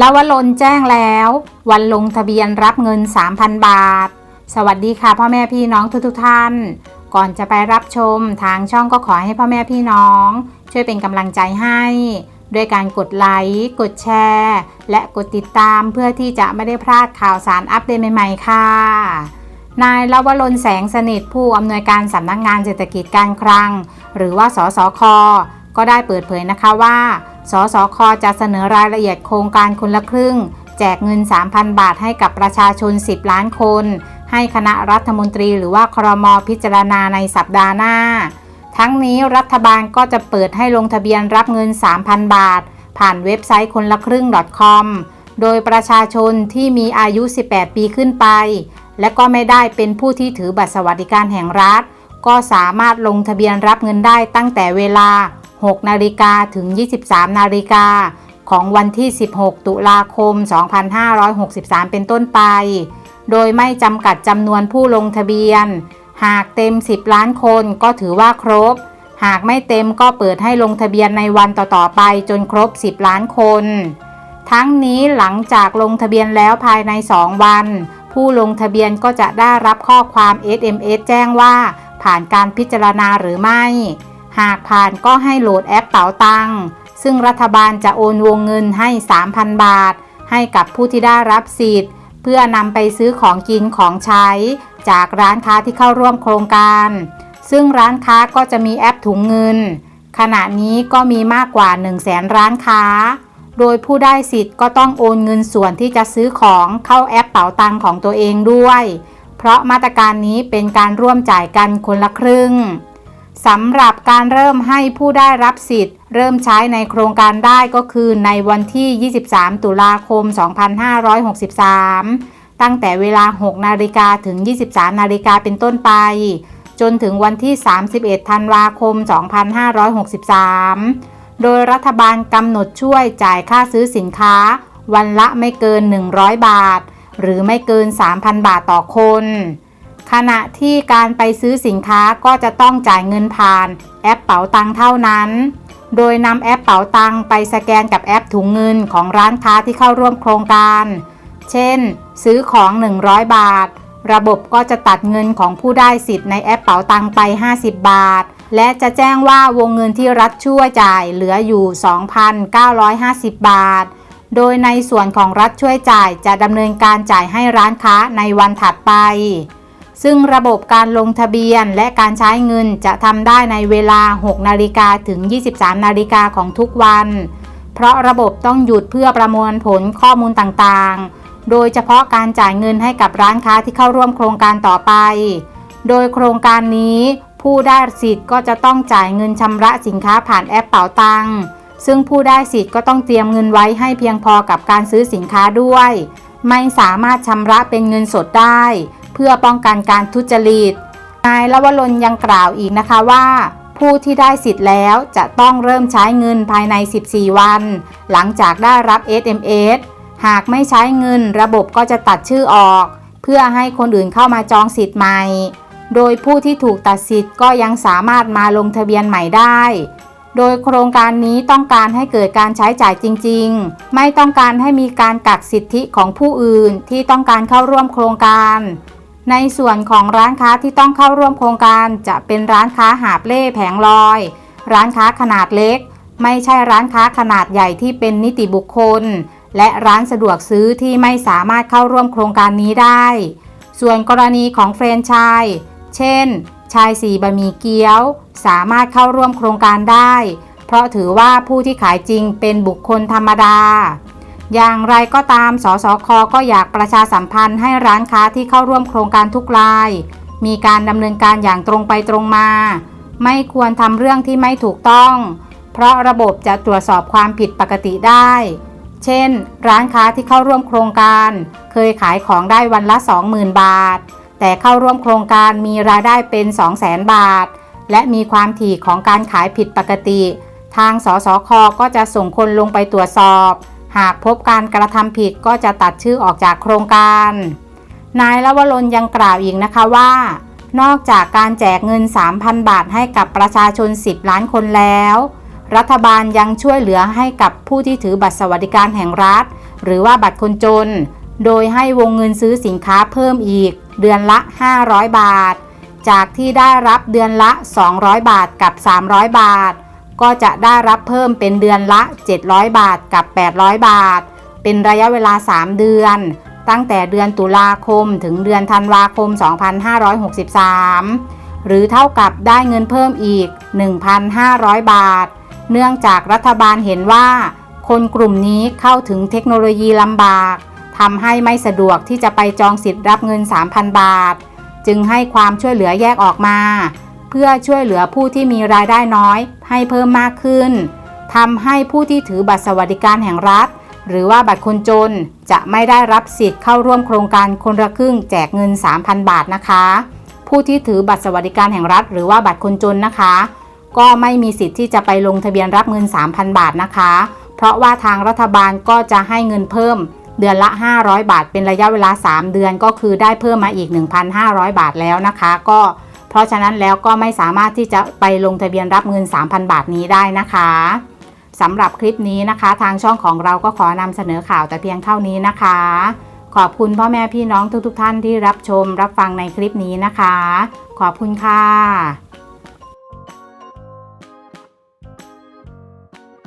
ลวลนแจ้งแล้ว วันลงทะเบียนรับเงิน 3,000 บาท สวัสดีค่ะพ่อแม่พี่น้องทุกๆท่าน ก่อนจะไปรับชมทางช่องก็ขอให้พ่อแม่พี่น้อง ช่วยเป็นกำลังใจให้ ด้วยการกดไลค์กดแชร์ และกดติดตามเพื่อที่จะไม่ได้พลาดข่าวสารอัปเดตใหม่ๆค่ะ นายลวลนแสงสนิทผู้อำนวยการสำนักงานเศรษฐกิจการคลัง หรือว่าสสค ก็ได้เปิดเผยนะคะว่า สสคจะเสนอรายละเอียดโครงการคนละครึ่ง แจกเงิน 3,000 บาทให้กับประชาชน 10 ล้านคน ให้คณะรัฐมนตรีหรือว่าครมพิจารณาในสัปดาห์หน้า ทั้งนี้รัฐบาลก็จะเปิดให้ลงทะเบียนรับเงิน 3,000 บาท ผ่านเว็บไซต์คนละครึ่ง .com โดยประชาชนที่มีอายุ 18 ปีขึ้นไป และก็ไม่ได้เป็นผู้ที่ถือบัตรสวัสดิการแห่งรัฐ ก็สามารถลงทะเบียนรับเงินได้ตั้งแต่เวลา 6 นาฬิกาถึง 23 นาฬิกาของวันที่ 16 ตุลาคม 2563 เป็นต้นไป โดยไม่จำกัดจำนวนผู้ลงทะเบียน หากเต็ม 10 ล้านคนก็ถือว่าครบ หากไม่เต็มก็เปิดให้ลงทะเบียนในวันต่อๆไปจนครบ 10 ล้านคน ทั้งนี้หลังจากลงทะเบียนแล้วภายใน 2 วัน ผู้ลงทะเบียนก็จะได้รับข้อความ SMS แจ้งว่า ผ่านการพิจารณาหรือไม่ หากผ่านก็ให้โหลดแอปเป๋าตังซึ่งรัฐบาลจะโอนวงเงินให้ 3,000 บาท ให้กับผู้ที่ได้รับสิทธิ์ เพื่อนำไปซื้อของกินของใช้ จากร้านค้าที่เข้าร่วมโครงการ ซึ่งร้านค้าก็จะมีแอปถุงเงิน ขณะนี้ก็มีมากกว่า 1 0 0 0 0แสนร้านค้า โดยผู้ได้สิทธิ์ก็ต้องโอนเงินส่วนที่จะซื้อของเข้าแอปเป๋าตังของตัวเองด้วย เพราะมาตรการนี้เป็นการร่วมจ่ายกันคนละครึ่ง สำหรับการเริ่มให้ผู้ได้รับสิทธิ์ เริ่มใช้ในโครงการได้ก็คือในวันที่ 23 ตุลาคม 2563 ตั้งแต่เวลา 6 นาฬิกาถึง 23 นาฬิกาเป็นต้นไป จนถึงวันที่ 31 ธันวาคม 2563 โดยรัฐบาลกำหนดช่วยจ่ายค่าซื้อสินค้า วันละไม่เกิน 100 บาท หรือไม่เกิน 3,000 บาทต่อคน ขณะที่การไปซื้อสินค้าก็จะต้องจ่ายเงินผ่าน แอปเป๋าตังเท่านั้น โดยนำแอปเป๋าตังไปสแกนกับแอปถุงเงินของร้านค้าที่เข้าร่วมโครงการ เช่น ซื้อของ 100 บาท ระบบก็จะตัดเงินของผู้ได้สิทธิ์ในแอปเป๋าตังไป 50 บาท และจะแจ้งว่าวงเงินที่รัฐช่วยจ่ายเหลืออยู่ 2,950 บาท โดยในส่วนของรัฐช่วยจ่ายจะดำเนินการจ่ายให้ร้านค้าในวันถัดไป ซึ่งระบบการลงทะเบียนและการใช้เงินจะทำได้ในเวลา 6 นาฬิกาถึง 23 นาฬิกาของทุกวัน เพราะระบบต้องหยุดเพื่อประมวลผลข้อมูลต่างๆ โดยเฉพาะการจ่ายเงินให้กับร้านค้าที่เข้าร่วมโครงการต่อไป โดยโครงการนี้ผู้ได้สิทธิ์ก็จะต้องจ่ายเงินชำระสินค้าผ่านแอปเป๋าตังค์ซึ่งผู้ได้สิทธิ์ก็ต้องเตรียมเงินไว้ให้เพียงพอกับการซื้อสินค้าด้วย ไม่สามารถชำระเป็นเงินสดได้ เพื่อป้องกันการทุจริต นายลวรนยังกล่าวอีกนะคะว่า ผู้ที่ได้สิทธิ์แล้วจะต้องเริ่มใช้เงินภายใน 14 วัน หลังจากได้รับ SMS หากไม่ใช้เงินระบบก็จะตัดชื่อออก เพื่อให้คนอื่นเข้ามาจองสิทธิ์ใหม่ โดยผู้ที่ถูกตัดสิทธิ์ก็ยังสามารถมาลงทะเบียนใหม่ได้ โดยโครงการนี้ต้องการให้เกิดการใช้จ่ายจริง ๆ ไม่ต้องการให้มีการกักสิทธิของผู้อื่นที่ต้องการเข้าร่วมโครงการ ในส่วนของร้านค้าที่ต้องเข้าร่วมโครงการจะเป็นร้านค้าหาบเล่แผงลอย ร้านค้าขนาดเล็ก ไม่ใช่ร้านค้าขนาดใหญ่ที่เป็นนิติบุคคล และร้านสะดวกซื้อที่ไม่สามารถเข้าร่วมโครงการนี้ได้ ส่วนกรณีของแฟรนไชส์เช่น ชายสีบะหมี่เกี๊ยว สามารถเข้าร่วมโครงการได้ เพราะถือว่าผู้ที่ขายจริงเป็นบุคคลธรรมดา อย่างไรก็ตามสสคก็อยากประชาสัมพันธ์ให้ร้านค้าที่เข้าร่วมโครงการทุกราย มีการดำเนินการอย่างตรงไปตรงมา ไม่ควรทำเรื่องที่ไม่ถูกต้อง เพราะระบบจะตรวจสอบความผิดปกติได้ เช่น ร้านค้าที่เข้าร่วมโครงการ เคยขายของได้วันละ 20,000 บาท แต่เข้าร่วมโครงการมีรายได้เป็น 200,000 บาท และมีความถี่ของการขายผิดปกติ ทางสสคก็จะส่งคนลงไปตรวจสอบ หากพบการกระทำผิดก็จะตัดชื่อออกจากโครงการ นายละวรนยังกล่าวอีกนะคะว่า นอกจากการแจกเงิน 3,000 บาทให้กับประชาชน 10 ล้านคนแล้ว รัฐบาลยังช่วยเหลือให้กับผู้ที่ถือบัตรสวัสดิการแห่งรัฐ หรือว่าบัตรคนจน โดยให้วงเงินซื้อสินค้าเพิ่มอีก เดือนละ 500 บาท จากที่ได้รับเดือนละ 200 บาทกับ 300 บาท ก็จะได้รับเพิ่มเป็นเดือนละ 700 บาทกับ 800 บาท เป็นระยะเวลา 3 เดือน ตั้งแต่เดือนตุลาคมถึงเดือนธันวาคม 2563 หรือเท่ากับได้เงินเพิ่มอีก 1,500 บาท เนื่องจากรัฐบาลเห็นว่า คนกลุ่มนี้เข้าถึงเทคโนโลยีลำบากทำให้ไม่สะดวกที่จะไปจองสิทธิ์รับเงิน 3,000 บาท จึงให้ความช่วยเหลือแยกออกมา เพื่อช่วยเหลือผู้ที่มีรายได้น้อย ให้เพิ่มมากขึ้นทำให้ผู้ที่ถือบัตรสวัสดิการแห่งรัฐ หรือว่าบัตรคนจนจะไม่ได้รับสิทธิ์เข้าร่วมโครงการคนละครึ่งแจกเงิน 3,000 บาทนะคะ ผู้ที่ถือบัตรสวัสดิการแห่งรัฐ หรือว่าบัตรคนจนนะคะ ก็ไม่มีสิทธิ์ที่จะไปลงทะเบียนรับเงิน 3,000 บาทนะคะ เพราะว่าทางรัฐบาลก็จะให้เงินเพิ่ม เดือนละ 500 บาท เป็นระยะเวลา 3 เดือนก็คือได้เพิ่มมาอีก 1,500 บาทแล้วนะคะ ก็ เพราะฉะนั้นแล้วก็ไม่สามารถที่จะไปลงทะเบียนรับเงิน 3,000 บาทนี้ได้นะคะสำหรับคลิปนี้นะคะ ทางช่องของเราก็ขอนำเสนอข่าวแต่เพียงเท่านี้นะคะ ขอบคุณพ่อแม่พี่น้องทุกๆทท่านที่รับชมรับฟังในคลิปนี้นะคะ ขอบคุณค่ะ